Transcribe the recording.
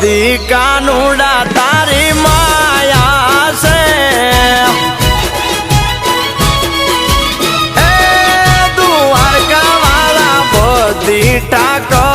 બધી કાનુડા તારી માયા છે. એ દ્વારકા વાળા બધી ટાકો